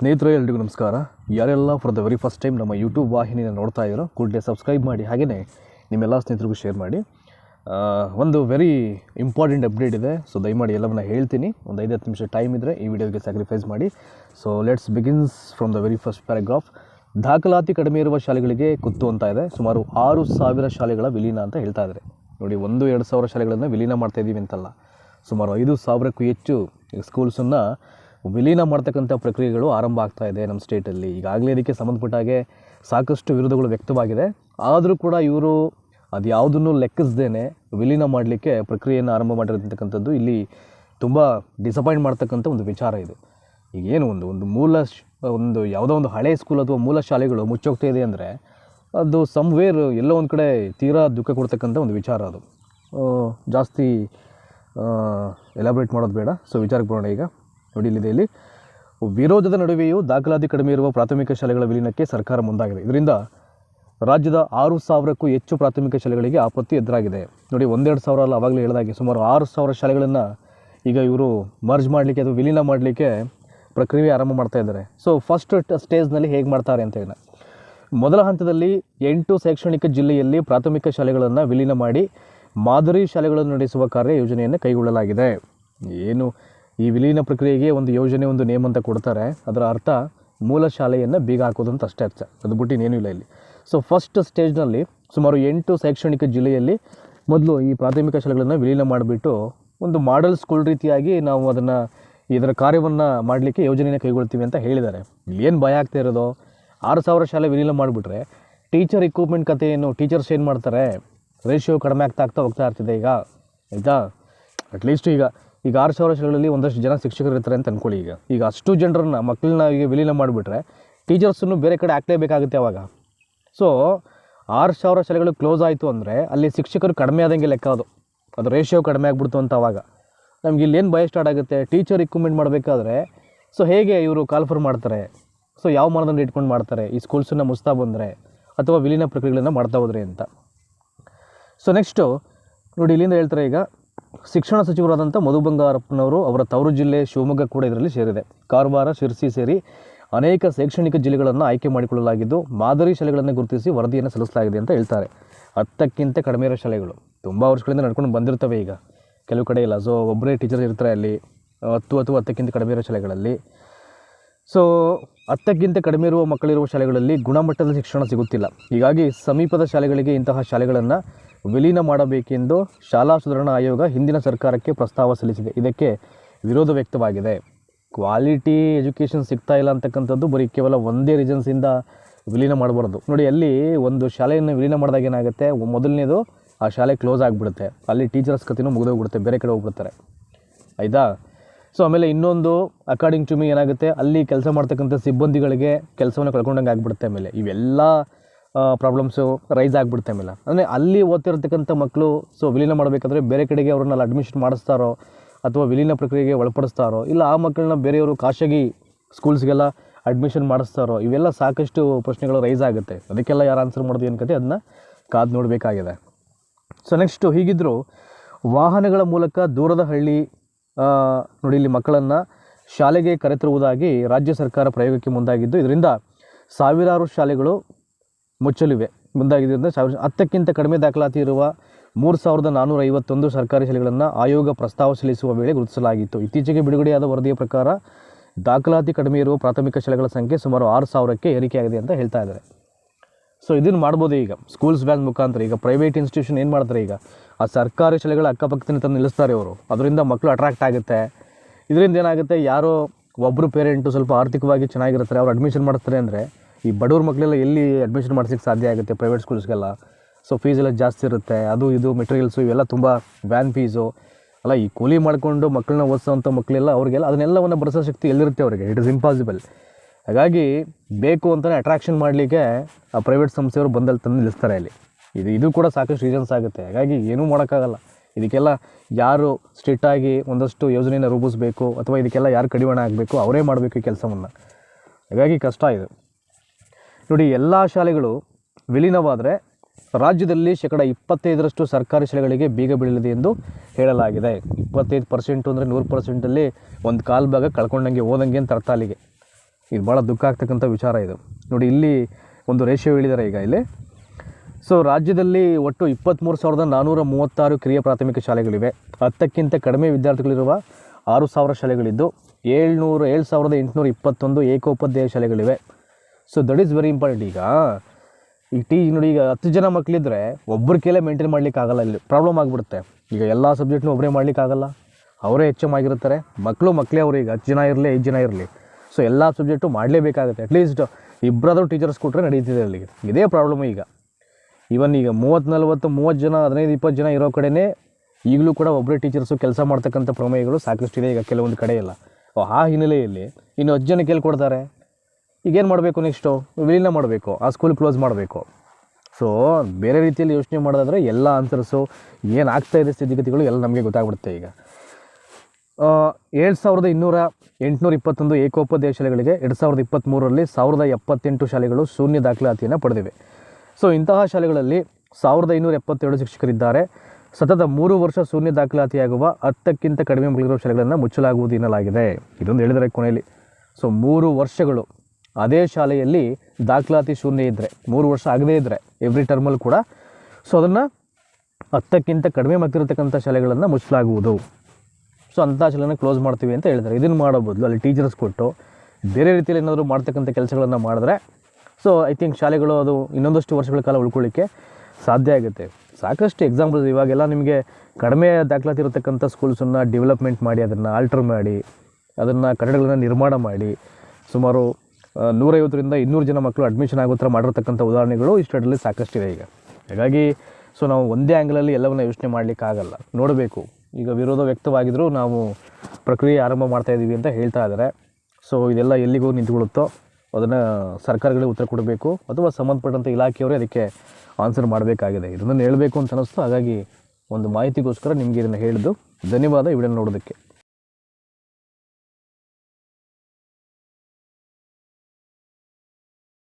ಸ್ನೇಹಿತರೆ, ಎಲ್ರಿಗೂ ನಮಸ್ಕಾರ. ಯಾರೆಲ್ಲ for the very first time ನಮ್ಮ ಯೂಟ್ಯೂಬ್ ವಾಹಿನಿನ ನೋಡ್ತಾ ಇರೋ ಕೂಡಲೇ ಸಬ್ಸ್ಕ್ರೈಬ್ ಮಾಡಿ. ಹಾಗೆಯೇ ನಿಮ್ಮೆಲ್ಲ ಸ್ನೇಹಿತರಿಗೂ ಶೇರ್ ಮಾಡಿ. ಒಂದು ವೆರಿ ಇಂಪಾರ್ಟೆಂಟ್ ಅಪ್ಡೇಟ್ ಇದೆ. ಸೊ ದಯಮಾಡಿ ಎಲ್ಲವನ್ನ ಹೇಳ್ತೀನಿ. ಒಂದು ಐದು ಹತ್ತು ನಿಮಿಷ ಟೈಮ್ ಇದ್ದರೆ ಈ ವಿಡಿಯೋಗೆ ಸ್ಯಾಕ್ರಿಫೈಸ್ ಮಾಡಿ. So let's begins from the very first paragraph ದಾಖಲಾತಿ ಕಡಿಮೆ ಇರುವ ಶಾಲೆಗಳಿಗೆ ಕುತ್ತು ಅಂತ ಇದೆ. ಸುಮಾರು ಆರು ಸಾವಿರ ಶಾಲೆಗಳ ವಿಲೀನ ಅಂತ ಹೇಳ್ತಾ ಇದ್ದಾರೆ. ನೋಡಿ, ಒಂದು, ಎರಡು ಸಾವಿರ ಶಾಲೆಗಳನ್ನು ವಿಲೀನ ಮಾಡ್ತಾ ಇದ್ದೀವಿ ಅಂತಲ್ಲ. ಸುಮಾರು ಐದು ಸಾವಿರಕ್ಕೂ ಹೆಚ್ಚು ಸ್ಕೂಲ್ಸನ್ನು ವಿಲೀನ ಮಾಡ್ತಕ್ಕಂಥ ಪ್ರಕ್ರಿಯೆಗಳು ಆರಂಭ ಆಗ್ತಾ ಇದೆ ನಮ್ಮ ಸ್ಟೇಟಲ್ಲಿ. ಈಗಾಗಲೇ ಇದಕ್ಕೆ ಸಂಬಂಧಪಟ್ಟಾಗೆ ಸಾಕಷ್ಟು ವಿರೋಧಗಳು ವ್ಯಕ್ತವಾಗಿದೆ. ಆದರೂ ಕೂಡ ಇವರು ಅದು ಯಾವುದನ್ನು ಲೆಕ್ಕಿಸ್ದೇ ವಿಲೀನ ಮಾಡಲಿಕ್ಕೆ ಪ್ರಕ್ರಿಯೆಯನ್ನು ಆರಂಭ ಮಾಡಿರತಕ್ಕಂಥದ್ದು ಇಲ್ಲಿ ತುಂಬ ಡಿಸಪಾಯಿಂಟ್ ಮಾಡ್ತಕ್ಕಂಥ ಒಂದು ವಿಚಾರ ಇದು. ಈಗ ಏನು ಒಂದು ಒಂದು ಮೂಲ ಒಂದು ಯಾವುದೋ ಒಂದು ಹಳೆ ಸ್ಕೂಲ್ ಅಥವಾ ಮೂಲ ಶಾಲೆಗಳು ಮುಚ್ಚೋಗ್ತಾ ಇದೆ ಅಂದರೆ ಅದು ಸಮ್ವೇರ್ ಎಲ್ಲೋ ಒಂದು ಕಡೆ ತೀರಾ ದುಃಖ ಕೊಡ್ತಕ್ಕಂಥ ಒಂದು ವಿಚಾರ ಅದು. ಜಾಸ್ತಿ ಎಲಾಬ್ರೇಟ್ ಮಾಡೋದು ಬೇಡ. ಸೊ ವಿಚಾರಕ್ಕೆ ಬರೋಣ ಈಗ. ನೋಡಿ ಇಲ್ಲಿದೆ ಇಲ್ಲಿ. ವಿರೋಧದ ನಡುವೆಯೂ ದಾಖಲಾತಿ ಕಡಿಮೆ ಇರುವ ಪ್ರಾಥಮಿಕ ಶಾಲೆಗಳ ವಿಲೀನಕ್ಕೆ ಸರ್ಕಾರ ಮುಂದಾಗಿದೆ. ಇದರಿಂದ ರಾಜ್ಯದ ಆರು ಸಾವಿರಕ್ಕೂ ಹೆಚ್ಚು ಪ್ರಾಥಮಿಕ ಶಾಲೆಗಳಿಗೆ ಆಪತ್ತು ಎದುರಾಗಿದೆ. ನೋಡಿ, ಒಂದೆರಡು ಸಾವಿರ ಅಲ್ಲ ಆವಾಗಲೇ ಹೇಳಿದಾಗೆ ಸುಮಾರು ಆರು ಸಾವಿರ ಶಾಲೆಗಳನ್ನು ಈಗ ಇವರು ಮರ್ಜ್ ಮಾಡಲಿಕ್ಕೆ ಅಥವಾ ವಿಲೀನ ಮಾಡಲಿಕ್ಕೆ ಪ್ರಕ್ರಿಯೆ ಆರಂಭ ಮಾಡ್ತಾ ಇದ್ದಾರೆ. ಸೊ ಫಸ್ಟ್ ಸ್ಟೇಜ್ನಲ್ಲಿ ಹೇಗೆ ಮಾಡ್ತಾರೆ ಅಂತ ಹೇಳಿ. ಮೊದಲ ಹಂತದಲ್ಲಿ ಎಂಟು ಶೈಕ್ಷಣಿಕ ಜಿಲ್ಲೆಯಲ್ಲಿ ಪ್ರಾಥಮಿಕ ಶಾಲೆಗಳನ್ನು ವಿಲೀನ ಮಾಡಿ ಮಾದರಿ ಶಾಲೆಗಳನ್ನು ನಡೆಸುವ ಕಾರ್ಯ ಯೋಜನೆಯನ್ನು ಕೈಗೊಳ್ಳಲಾಗಿದೆ. ಏನು ಈ ವಿಲೀನ ಪ್ರಕ್ರಿಯೆಗೆ ಒಂದು ಯೋಜನೆ, ಒಂದು ನೇಮ್ ಅಂತ ಕೊಡ್ತಾರೆ. ಅದರ ಅರ್ಥ ಮೂಲ ಶಾಲೆಯನ್ನು ಬೀಗ ಹಾಕೋದು ಅಂತ ಅಷ್ಟೇ ಅರ್ಥ. ಅದು ಬಿಟ್ಟು ಇನ್ನೇನೂ ಇಲ್ಲ ಇಲ್ಲಿ. ಸೊ ಫಸ್ಟ್ ಸ್ಟೇಜ್ನಲ್ಲಿ ಸುಮಾರು ಎಂಟು ಶೈಕ್ಷಣಿಕ ಜಿಲ್ಲೆಯಲ್ಲಿ ಮೊದಲು ಈ ಪ್ರಾಥಮಿಕ ಶಾಲೆಗಳನ್ನು ವಿಲೀನ ಮಾಡಿಬಿಟ್ಟು ಒಂದು ಮಾಡೆಲ್ ಸ್ಕೂಲ್ ರೀತಿಯಾಗಿ ನಾವು ಅದನ್ನು ಇದರ ಕಾರ್ಯವನ್ನು ಮಾಡಲಿಕ್ಕೆ ಯೋಜನೆಯನ್ನು ಕೈಗೊಳ್ತೀವಿ ಅಂತ ಹೇಳಿದ್ದಾರೆ. ಏನು ಭಯ ಆಗ್ತಾ ಇರೋದು? ಆರು ಸಾವಿರ ಶಾಲೆ ವಿಲೀನ ಮಾಡಿಬಿಟ್ರೆ ಟೀಚರ್ ಇಕ್ವಿಪ್ಮೆಂಟ್ ಕತೆ ಏನು ಟೀಚರ್ಸ್ ಏನು ಮಾಡ್ತಾರೆ? ರೇಷಿಯೋ ಕಡಿಮೆ ಆಗ್ತಾ ಆಗ್ತಾ ಹೋಗ್ತಾ ಇರ್ತಿದೆ ಈಗ. ಆಯಿತಾ? ಅಟ್ಲೀಸ್ಟ್ ಈಗ ಈಗ ಆರು ಸಾವಿರ ಶಾಲೆಗಳಲ್ಲಿ ಒಂದಷ್ಟು ಜನ ಶಿಕ್ಷಕರು ಇರ್ತಾರೆ ಅಂತ ಅಂದ್ಕೊಳ್ಳಿ ಈಗ. ಈಗ ಅಷ್ಟು ಜನರನ್ನ ಮಕ್ಕಳನ್ನ ಈಗ ವಿಲೀನ ಮಾಡಿಬಿಟ್ರೆ ಟೀಚರ್ಸನ್ನು ಬೇರೆ ಕಡೆ ಹಾಕ್ಲೇಬೇಕಾಗುತ್ತೆ ಅವಾಗ ಸೊ ಆರು ಸಾವಿರ ಶಾಲೆಗಳು ಕ್ಲೋಸ್ ಆಯಿತು ಅಂದರೆ ಅಲ್ಲಿ ಶಿಕ್ಷಕರು ಕಡಿಮೆ ಆದಂಗೆ ಲೆಕ್ಕ ಅದು. ಅದು ರೇಷಿಯೋ ಕಡಿಮೆ ಆಗ್ಬಿಡ್ತು ಅಂತ ಅವಾಗ. ನಮ್ಗೆ ಏನು ಭಯ ಸ್ಟಾರ್ಟ್ ಆಗುತ್ತೆ? ಟೀಚರ್ ಇಕ್ವಿಪ್ಮೆಂಟ್ ಮಾಡಬೇಕಾದ್ರೆ ಸೊ ಹೇಗೆ ಇವರು ಕಾಲ್ಫರ್ ಮಾಡ್ತಾರೆ? ಸೊ ಯಾವ ಮಾನದಂಡ ಇಟ್ಕೊಂಡು ಮಾಡ್ತಾರೆ? ಈ ಸ್ಕೂಲ್ಸನ್ನು ಮುಸ್ತಾ ಬಂದರೆ ಅಥವಾ ವಿಲೀನ ಪ್ರಕ್ರಿಯೆಗಳನ್ನು ಮಾಡ್ತಾ ಹೋದ್ರೆ ಅಂತ. ಸೊ ನೆಕ್ಸ್ಟು ನೋಡಿ ಇಲ್ಲಿಂದ ಹೇಳ್ತಾರೆ ಈಗ ಶಿಕ್ಷಣ ಸಚಿವರಾದಂಥ ಮಧು ಬಂಗಾರಪ್ಪನವರು ಅವರ ತವರು ಜಿಲ್ಲೆ ಶಿವಮೊಗ್ಗ ಕೂಡ ಇದರಲ್ಲಿ ಸೇರಿದೆ. ಕಾರವಾರ, ಶಿರಸಿ ಸೇರಿ ಅನೇಕ ಶೈಕ್ಷಣಿಕ ಜಿಲ್ಲೆಗಳನ್ನು ಆಯ್ಕೆ ಮಾಡಿಕೊಳ್ಳಲಾಗಿದ್ದು ಮಾದರಿ ಶಾಲೆಗಳನ್ನು ಗುರುತಿಸಿ ವರದಿಯನ್ನು ಸಲ್ಲಿಸಲಾಗಿದೆ ಅಂತ ಹೇಳ್ತಾರೆ. ಹತ್ತಕ್ಕಿಂತ ಕಡಿಮೆ ಇರೋ ಶಾಲೆಗಳು. ತುಂಬ ವರ್ಷಗಳಿಂದ ನಡ್ಕೊಂಡು ಬಂದಿರ್ತವೆ ಈಗ. ಕೆಲವು ಕಡೆ ಇಲ್ಲ. ಸೊ ಒಬ್ಬರೇ ಟೀಚರ್ ಇರ್ತಾರೆ ಅಲ್ಲಿ. ಹತ್ತು ಅಥವಾ ಹತ್ತಕ್ಕಿಂತ ಕಡಿಮೆ ಇರೋ ಶಾಲೆಗಳಲ್ಲಿ. ಸೊ ಹತ್ತಕ್ಕಿಂತ ಕಡಿಮೆ ಇರುವ ಮಕ್ಕಳಿರುವ ಶಾಲೆಗಳಲ್ಲಿ ಗುಣಮಟ್ಟದ ಶಿಕ್ಷಣ ಸಿಗುತ್ತಿಲ್ಲ. ಹೀಗಾಗಿ ಸಮೀಪದ ಶಾಲೆಗಳಿಗೆ ಇಂತಹ ಶಾಲೆಗಳನ್ನು ವಿಲೀನ ಮಾಡಬೇಕೆಂದು ಶಾಲಾ ಸುಧಾರಣಾ ಆಯೋಗ ಹಿಂದಿನ ಸರ್ಕಾರಕ್ಕೆ ಪ್ರಸ್ತಾವ ಸಲ್ಲಿಸಿದೆ. ಇದಕ್ಕೆ ವಿರೋಧ ವ್ಯಕ್ತವಾಗಿದೆ. ಕ್ವಾಲಿಟಿ ಎಜುಕೇಷನ್ ಸಿಗ್ತಾ ಇಲ್ಲ ಅಂತಕ್ಕಂಥದ್ದು ಬರೀ ಕೇವಲ ಒಂದೇ ರೀಸನ್ಸಿಂದ ವಿಲೀನ ಮಾಡಬಾರ್ದು. ನೋಡಿ, ಅಲ್ಲಿ ಒಂದು ಶಾಲೆಯನ್ನು ವಿಲೀನ ಮಾಡಿದಾಗ ಏನಾಗುತ್ತೆ? ಮೊದಲನೇದು ಆ ಶಾಲೆ ಕ್ಲೋಸ್ ಆಗಿಬಿಡುತ್ತೆ. ಅಲ್ಲಿ ಟೀಚರ್ಸ್ ಕತೆನೂ ಮುಗಿದೋಗ್ಬಿಡುತ್ತೆ, ಬೇರೆ ಕಡೆ ಹೋಗ್ಬಿಡ್ತಾರೆ. ಆಯಿತಾ? ಸೊ, ಆಮೇಲೆ ಇನ್ನೊಂದು ಅಕಾರ್ಡಿಂಗ್ ಟು ಮೀ ಏನಾಗುತ್ತೆ? ಅಲ್ಲಿ ಕೆಲಸ ಮಾಡ್ತಕ್ಕಂಥ ಸಿಬ್ಬಂದಿಗಳಿಗೆ ಕೆಲಸವನ್ನು ಕಳ್ಕೊಂಡಂಗೆ ಆಗಿಬಿಡುತ್ತೆ ಆಮೇಲೆ. ಇವೆಲ್ಲ ಪ್ರಾಬ್ಲಮ್ಸು ರೈಸ್ ಆಗಿಬಿಡುತ್ತೆ ಆಮೇಲೆ. ಅಂದರೆ ಅಲ್ಲಿ ಓದ್ತಿರ್ತಕ್ಕಂಥ ಮಕ್ಕಳು ಸೊ ವಿಲೀನ ಮಾಡಬೇಕಾದ್ರೆ ಬೇರೆ ಕಡೆಗೆ ಅವ್ರನ್ನ ಅಲ್ಲಿ ಅಡ್ಮಿಷನ್ ಮಾಡಿಸ್ತಾರೋ ಅಥವಾ ವಿಲೀನ ಪ್ರಕ್ರಿಯೆಗೆ ಒಳಪಡಿಸ್ತಾರೋ, ಇಲ್ಲ ಆ ಮಕ್ಕಳನ್ನ ಬೇರೆಯವರು ಖಾಸಗಿ ಸ್ಕೂಲ್ಸ್ಗೆಲ್ಲ ಅಡ್ಮಿಷನ್ ಮಾಡಿಸ್ತಾರೋ, ಇವೆಲ್ಲ ಸಾಕಷ್ಟು ಪ್ರಶ್ನೆಗಳು ರೈಸ್ ಆಗುತ್ತೆ. ಅದಕ್ಕೆಲ್ಲ ಯಾರು ಆನ್ಸರ್ ಮಾಡೋದು ಏನು ಕತೆ? ಅದನ್ನ ಕಾದು ನೋಡಬೇಕಾಗಿದೆ. ಸೊ ನೆಕ್ಸ್ಟು ಹೀಗಿದ್ದರೂ ವಾಹನಗಳ ಮೂಲಕ ದೂರದ ಹಳ್ಳಿ ನೋಡಿ ಇಲ್ಲಿ ಮಕ್ಕಳನ್ನು ಶಾಲೆಗೆ ಕರೆತರುವುದಾಗಿ ರಾಜ್ಯ ಸರ್ಕಾರ ಪ್ರಯೋಗಕ್ಕೆ ಮುಂದಾಗಿದ್ದು. ಇದರಿಂದ ಸಾವಿರಾರು ಶಾಲೆಗಳು ಮುಚ್ಚಲಿವೆ. ಮುಂದಾಗಿದ್ದರಿಂದ ಸಾವಿರ ಹತ್ತಕ್ಕಿಂತ ಕಡಿಮೆ ದಾಖಲಾತಿ ಇರುವ ಮೂರು ಸಾವಿರದ ನಾನ್ನೂರ ಐವತ್ತೊಂದು ಸರ್ಕಾರಿ ಶಾಲೆಗಳನ್ನು ಆಯೋಗ ಪ್ರಸ್ತಾವ ಸಲ್ಲಿಸುವ ವೇಳೆ ಗುರುತಿಸಲಾಗಿತ್ತು. ಇತ್ತೀಚೆಗೆ ಬಿಡುಗಡೆಯಾದ ವರದಿಯ ಪ್ರಕಾರ ದಾಖಲಾತಿ ಕಡಿಮೆ ಇರುವ ಪ್ರಾಥಮಿಕ ಶಾಲೆಗಳ ಸಂಖ್ಯೆ ಸುಮಾರು ಆರು ಸಾವಿರಕ್ಕೆ ಏರಿಕೆಯಾಗಿದೆ ಅಂತ ಹೇಳ್ತಾ ಇದ್ದಾರೆ. ಸೊ ಇದನ್ನು ಮಾಡ್ಬೋದು ಈಗ? ಸ್ಕೂಲ್ಸ್ ಬ್ಯಾಂಕ್ ಮುಖಾಂತರ ಈಗ ಪ್ರೈವೇಟ್ ಇನ್ಸ್ಟಿಟ್ಯೂಷನ್ ಏನು ಮಾಡ್ತಾರೆ ಈಗ? ಆ ಸರ್ಕಾರಿ ಶಾಲೆಗಳ ಅಕ್ಕಪಕ್ಕದಿಂದ ತಂದು ನಿಲ್ಲಿಸ್ತಾರೆ ಅವರು. ಅದರಿಂದ ಮಕ್ಕಳು ಅಟ್ರಾಕ್ಟ್ ಆಗುತ್ತೆ. ಇದರಿಂದ ಏನಾಗುತ್ತೆ? ಯಾರೋ ಒಬ್ಬರು ಪೇರೆಂಟು ಸ್ವಲ್ಪ ಆರ್ಥಿಕವಾಗಿ ಚೆನ್ನಾಗಿರ್ತಾರೆ, ಅವ್ರು ಅಡ್ಮಿಷನ್ ಮಾಡ್ತಾರೆ ಅಂದರೆ ಈ ಬಡವ್ರ ಮಕ್ಕಳೆಲ್ಲ ಎಲ್ಲಿ ಅಡ್ಮಿಷನ್ ಮಾಡಿಸೋಕ್ಕೆ ಸಾಧ್ಯ ಆಗುತ್ತೆ ಪ್ರೈವೇಟ್ ಸ್ಕೂಲ್ಸ್ಗೆಲ್ಲ ಸೊ ಫೀಸ್ ಎಲ್ಲ ಜಾಸ್ತಿ ಇರುತ್ತೆ, ಅದು ಇದು ಮೆಟೀರಿಯಲ್ಸು ಇವೆಲ್ಲ ತುಂಬ ವ್ಯಾನ್ ಫೀಸು ಅಲ್ಲ, ಈ ಕೂಲಿ ಮಾಡಿಕೊಂಡು ಮಕ್ಕಳನ್ನ ಓದಿಸೋವಂಥ ಮಕ್ಕಳೆಲ್ಲ ಅವ್ರಿಗೆಲ್ಲ ಅದನ್ನೆಲ್ಲವನ್ನು ಬರೆಸೋ ಶಕ್ತಿ ಎಲ್ಲಿರುತ್ತೆ ಅವರಿಗೆ? ಇಟ್ ಇಸ್ ಇಂಪಾಸಿಬಲ್ ಹಾಗಾಗಿ ಬೇಕು ಅಂತಲೇ ಅಟ್ರಾಕ್ಷನ್ ಮಾಡಲಿಕ್ಕೆ ಆ ಪ್ರೈವೇಟ್ ಸಂಸ್ಥೆಯವರು ಬಂದಲ್ಲಿ ತಂದು ನಿಲ್ಲಿಸ್ತಾರೆ ಇಲ್ಲಿ. ಇದು ಇದು ಕೂಡ ಸಾಕಷ್ಟು ರೀಸನ್ಸ್ ಆಗುತ್ತೆ. ಹಾಗಾಗಿ ಏನೂ ಮಾಡೋಕ್ಕಾಗಲ್ಲ. ಇದಕ್ಕೆಲ್ಲ ಯಾರು ಸ್ಟ್ರಿಕ್ಟಾಗಿ ಒಂದಷ್ಟು ಯೋಜನೆಯನ್ನು ರೂಪಿಸಬೇಕು ಅಥವಾ ಇದಕ್ಕೆಲ್ಲ ಯಾರು ಕಡಿವಾಣ ಆಗಬೇಕು, ಅವರೇ ಮಾಡಬೇಕು ಈ ಕೆಲಸವನ್ನು. ಹಾಗಾಗಿ ಕಷ್ಟ ಇದು. ನೋಡಿ, ಎಲ್ಲ ಶಾಲೆಗಳು ವಿಲೀನವಾದರೆ ರಾಜ್ಯದಲ್ಲಿ ಶೇಕಡ ಇಪ್ಪತ್ತೈದರಷ್ಟು ಸರ್ಕಾರಿ ಶಾಲೆಗಳಿಗೆ ಬೀಗ ಬೀಳಲಿದೆ ಎಂದು ಹೇಳಲಾಗಿದೆ. ಇಪ್ಪತ್ತೈದು ಪರ್ಸೆಂಟು ಅಂದರೆ ನೂರು ಪರ್ಸೆಂಟಲ್ಲಿ ಒಂದು ಕಾಲು ಭಾಗ ಕಳ್ಕೊಂಡಂಗೆ ಓದಂಗೆ ಅಂತ ಅರ್ಥ ಅಲ್ಲಿಗೆ. ಇದು ಭಾಳ ದುಃಖ ಆಗ್ತಕ್ಕಂಥ ವಿಚಾರ ಇದು. ನೋಡಿ, ಇಲ್ಲಿ ಒಂದು ರೇಷಿಯೋ ಹೇಳಿದ್ದಾರೆ ಈಗ ಇಲ್ಲಿ. ಸೊ ರಾಜ್ಯದಲ್ಲಿ ಒಟ್ಟು ಇಪ್ಪತ್ತ್ಮೂರು ಸಾವಿರದ ನಾನ್ನೂರ ಮೂವತ್ತಾರು ಕಿರಿಯ ಪ್ರಾಥಮಿಕ ಶಾಲೆಗಳಿವೆ. ಹತ್ತಕ್ಕಿಂತ ಕಡಿಮೆ ವಿದ್ಯಾರ್ಥಿಗಳಿರುವ ಆರು ಸಾವಿರ ಶಾಲೆಗಳಿದ್ದು, ಏಳ್ನೂರು, ಏಳು ಸಾವಿರದ ಎಂಟುನೂರ ಇಪ್ಪತ್ತೊಂದು ಏಕೋಪಾಧ್ಯಾಯ ಶಾಲೆಗಳಿವೆ. So that is very important ಈಗ ಈಗ ಟೀ ನೋಡಿ, ಈಗ ಹತ್ತು ಜನ ಮಕ್ಕಳಿದ್ರೆ ಒಬ್ಬರ ಕೈಲೇ ಮೇಂಟೈನ್ ಮಾಡ್ಲಿಕ್ಕೆ ಆಗಲ್ಲ, ಇಲ್ಲಿ ಪ್ರಾಬ್ಲಮ್ ಆಗಿಬಿಡುತ್ತೆ. ಈಗ ಎಲ್ಲ ಸಬ್ಜೆಕ್ಟ್ನೂ ಒಬ್ಬರೇ ಮಾಡ್ಲಿಕ್ಕೆ ಆಗಲ್ಲ. ಅವರೇ ಎಚ್ ಎಂ ಆಗಿರ್ತಾರೆ. ಮಕ್ಕಳು ಮಕ್ಕಳೇ ಅವರು ಈಗ, ಹತ್ತು ಜನ ಇರಲಿ, ಐದು ಜನ ಇರಲಿ. ಸೊ ಎಲ್ಲ ಸಬ್ಜೆಕ್ಟು ಮಾಡಲೇಬೇಕಾಗುತ್ತೆ. ಅಟ್ಲೀಸ್ಟ್ ಇಬ್ಬರಾದರೂ ಟೀಚರ್ಸ್ ಕೊಟ್ಟರೆ ನಡೀತಿದೆ ಅಲ್ಲಿಗೆ. ಇದೇ ಪ್ರಾಬ್ಲಮ್ ಈಗ. ಈವನ್ ಈಗ ಮೂವತ್ತು ನಲ್ವತ್ತು, ಮೂವತ್ತು ಜನ, ಹದಿನೈದು, ಇಪ್ಪತ್ತು ಜನ ಇರೋ ಕಡೆನೇ ಈಗಲೂ ಕೂಡ ಒಬ್ಬರೇ ಟೀಚರ್ಸು ಕೆಲಸ ಮಾಡ್ತಕ್ಕಂಥ ಪ್ರಮೇಯಗಳು ಸಾಕಷ್ಟಿದೆ. ಈಗ ಕೆಲವೊಂದು ಕಡೆ ಇಲ್ಲ ಆ ಹಿನ್ನೆಲೆಯಲ್ಲಿ ಇನ್ನು ಹತ್ತು ಜನ ಕೇಳ್ಕೊಡ್ತಾರೆ. ಈಗೇನು ಮಾಡಬೇಕು ನೆಕ್ಸ್ಟು ವಿಲೀನ ಮಾಡಬೇಕು, ಆ ಸ್ಕೂಲ್ ಕ್ಲೋಸ್ ಮಾಡಬೇಕು. ಸೊ ಬೇರೆ ರೀತಿಯಲ್ಲಿ ಯೋಚನೆ ಮಾಡೋದಾದರೆ ಎಲ್ಲ ಆನ್ಸರ್ಸು ಏನು ಆಗ್ತಾ ಸ್ಥಿತಿಗತಿಗಳು ಎಲ್ಲ ನಮಗೆ ಗೊತ್ತಾಗ್ಬಿಡುತ್ತೆ ಈಗ. ಎರಡು ಸಾವಿರದ ಇನ್ನೂರ ಎಂಟುನೂರ ಇಪ್ಪತ್ತೊಂದು ಏಕೋಪಾಧ್ಯಾಯ ಶಾಲೆಗಳಿಗೆ ಎರಡು ಸಾವಿರದ ಇಪ್ಪತ್ತ್ಮೂರರಲ್ಲಿ ಸಾವಿರದ ಎಪ್ಪತ್ತೆಂಟು ಶಾಲೆಗಳು ಶೂನ್ಯ ದಾಖಲಾತಿಯನ್ನು ಪಡೆದಿವೆ. ಸೊ ಇಂತಹ ಶಾಲೆಗಳಲ್ಲಿ ಸಾವಿರದ ಇನ್ನೂರ ಎಪ್ಪತ್ತೆರಡು ಶಿಕ್ಷಕರಿದ್ದಾರೆ. ಸತತ ಮೂರು ವರ್ಷ ಶೂನ್ಯ ದಾಖಲಾತಿಯಾಗುವ ಹತ್ತಕ್ಕಿಂತ ಕಡಿಮೆ ಮಕ್ಕಳಿರುವ ಶಾಲೆಗಳನ್ನು ಮುಚ್ಚಲಾಗುವುದು ಎನ್ನಲಾಗಿದೆ. ಇದೊಂದು ಹೇಳಿದರೆ ಕೊನೆಯಲ್ಲಿ. ಸೊ ಮೂರು ವರ್ಷಗಳು ಅದೇ ಶಾಲೆಯಲ್ಲಿ ದಾಖಲಾತಿ ಶೂನ್ಯ ಇದ್ದರೆ ಮೂರು ವರ್ಷ ಆಗದೇ ಇದ್ದರೆ ಎವ್ರಿ ಟರ್ಮಲ್ಲಿ ಕೂಡ. ಸೊ ಅದನ್ನು ಹತ್ತಕ್ಕಿಂತ ಕಡಿಮೆ ಮಕ್ಕಳಿರ್ತಕ್ಕಂಥ ಶಾಲೆಗಳನ್ನು ಮುಚ್ಚಲಾಗುವುದು. ಸೊ ಅಂಥ ಶಾಲೆನ ಕ್ಲೋಸ್ ಮಾಡ್ತೀವಿ ಅಂತ ಹೇಳ್ತಾರೆ. ಇದನ್ನು ಮಾಡೋ ಬದಲು ಅಲ್ಲಿ ಟೀಚರ್ಸ್ ಕೊಟ್ಟು ಬೇರೆ ರೀತಿಯಲ್ಲಿ ಏನಾದರೂ ಮಾಡ್ತಕ್ಕಂಥ ಕೆಲಸಗಳನ್ನು ಮಾಡಿದ್ರೆ ಸೊ ಐ ಥಿಂಕ್ ಶಾಲೆಗಳು ಅದು ಇನ್ನೊಂದಷ್ಟು ವರ್ಷಗಳ ಕಾಲ ಉಳ್ಕೊಳ್ಳಿಕ್ಕೆ ಸಾಧ್ಯ ಆಗುತ್ತೆ. ಸಾಕಷ್ಟು ಎಕ್ಸಾಂಪಲ್ಸ್ ಇವಾಗೆಲ್ಲ ನಿಮಗೆ ಕಡಿಮೆ ದಾಖಲಾತಿ ಇರತಕ್ಕಂಥ ಸ್ಕೂಲ್ಸನ್ನು ಡೆವಲಪ್ಮೆಂಟ್ ಮಾಡಿ, ಅದನ್ನು ಆಲ್ಟ್ರ್ ಮಾಡಿ, ಅದನ್ನು ಕಟ್ಟಡಗಳನ್ನು ನಿರ್ಮಾಣ ಮಾಡಿ, ಸುಮಾರು ನೂರೈವತ್ತರಿಂದ ಇನ್ನೂರು ಜನ ಮಕ್ಕಳು ಅಡ್ಮಿಷನ್ ಆಗೋ ಥರ ಮಾಡಿರ್ತಕ್ಕಂಥ ಉದಾಹರಣೆಗಳು ಈ ಸ್ಟೇಟಲ್ಲಿ ಸಾಕಷ್ಟಿದೆ ಈಗ. ಹಾಗಾಗಿ ಸೊ ನಾವು ಒಂದೇ ಆ್ಯಂಗಲಲ್ಲಿ ಎಲ್ಲವನ್ನ ಯೋಚನೆ ಮಾಡಲಿಕ್ಕಾಗಲ್ಲ ನೋಡಬೇಕು. ಈಗ ವಿರೋಧ ವ್ಯಕ್ತವಾಗಿದ್ದರೂ ನಾವು ಪ್ರಕ್ರಿಯೆ ಆರಂಭ ಮಾಡ್ತಾ ಇದ್ದೀವಿ ಅಂತ ಹೇಳ್ತಾ ಇದ್ದಾರೆ ಸೊ ಇದೆಲ್ಲ ಎಲ್ಲಿಗೂ ನಿಂತ್ಕೊಳ್ಳುತ್ತೋ ಅದನ್ನು ಸರ್ಕಾರಗಳಿಗೆ ಉತ್ತರ ಕೊಡಬೇಕು ಅಥವಾ ಸಂಬಂಧಪಟ್ಟಂಥ ಇಲಾಖೆಯವರೇ ಅದಕ್ಕೆ ಆನ್ಸರ್ ಮಾಡಬೇಕಾಗಿದೆ. ಇದನ್ನು ಹೇಳಬೇಕು ಅಂತ ಅನ್ನಿಸ್ತು ಹಾಗಾಗಿ, ಒಂದು ಮಾಹಿತಿಗೋಸ್ಕರ ನಿಮಗೆ ಇದನ್ನು ಹೇಳಿದ್ದು. ಧನ್ಯವಾದ. ವಿಡಿಯೋ ನೋಡೋದಕ್ಕೆ.